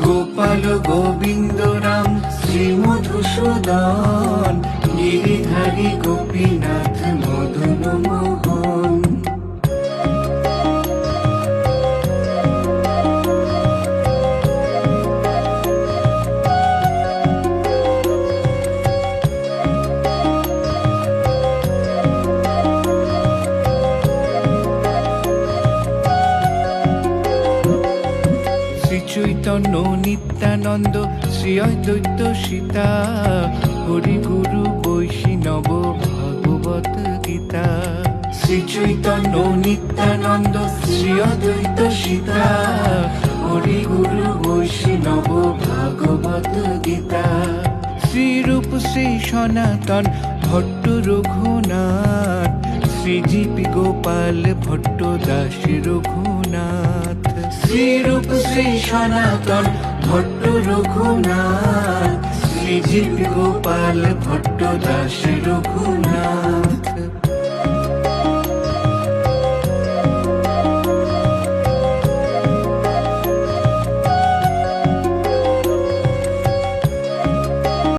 গোপাল গোবিন্দ রাম শ্রী মধুসূদন গিরিধারী গোপীনাথ মদন চৈতন্য নিত্যানন্দ, শ্রী অদ্বৈত সীতা, হরি গুরু বৈষ্ণব ভগবত গীতা। শ্রী চৈতন্য নিত্যানন্দ, শ্রী অদ্বৈত সীতা, হরি গুরু বৈষ্ণব ভগবত গীতা। শ্রীরূপ শ্রী সনাতন ভট্ট রঘুনাথ শ্রীজীবী গোপাল ভট্ট দাস রঘুনাথ। শ্রীরূপ শ্রী সনাতন ভট্ট রঘুনাথ শ্রীজিৎ গোপাল ভট্ট দাস রঘুনাথ।